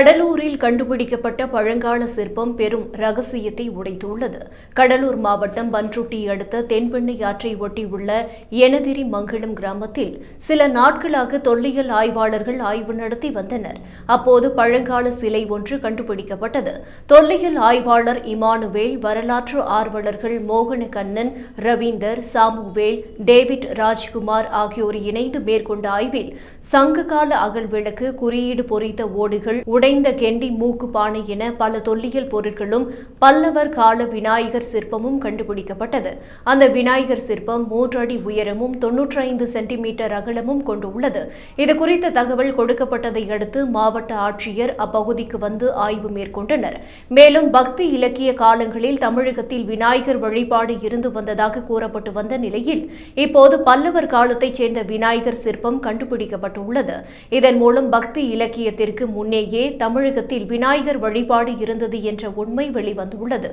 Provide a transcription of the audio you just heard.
கடலூரில் கண்டுபிடிக்கப்பட்ட பழங்கால சிற்பம் பெரும் ரகசியத்தை உடைத்துள்ளது. கடலூர் மாவட்டம் பன்ருட்டி அடுத்த தென்பெண்ணை ஆற்றை ஒட்டியுள்ள எனதிரி மங்கலம் கிராமத்தில் சில நாட்களாக தொல்லியல் ஆய்வாளர்கள் ஆய்வு நடத்தி வந்தனர். அப்போது பழங்கால சிலை ஒன்று கண்டுபிடிக்கப்பட்டது. தொல்லியல் ஆய்வாளர் இமானுவேல் வரலாற்று ஆர்வலர்கள் மோகன கண்ணன் ரவீந்தர் சாமுவேல் டேவிட் ராஜ்குமார் ஆகியோர் இணைந்து மேற்கொண்ட ஆய்வில் சங்ககால அகல் விளக்கு குறியீடு பொறித்த ஓடுகள் உடைந்த கெண்டி மூக்கு பானை என பல தொல்லியல் பொருட்களும் பல்லவர் கால விநாயகர் சிற்பமும் கண்டுபிடிக்கப்பட்டது. அந்த விநாயகர் சிற்பம் மூன்று அடி உயரமும் தொன்னூற்றி ஐந்து சென்டிமீட்டர் அகலமும் கொண்டுள்ளது இது குறித்த தகவல் கொடுக்கப்பட்டதை அடுத்து மாவட்ட ஆட்சியர் அப்பகுதிக்கு வந்து ஆய்வு மேற்கொண்டனர். மேலும் பக்தி இலக்கிய காலங்களில் தமிழகத்தில் விநாயகர் வழிபாடு இருந்து வந்ததாக கூறப்பட்டு வந்த நிலையில் இப்போது பல்லவர் காலத்தைச் சேர்ந்த விநாயகர் சிற்பம் கண்டுபிடிக்கப்பட்டுள்ளது. இதன் மூலம் பக்தி இலக்கியத்திற்கு முன்னேயே தமிழகத்தில் விநாயகர் வழிபாடு இருந்தது என்ற உண்மை வெளிவந்துள்ளது.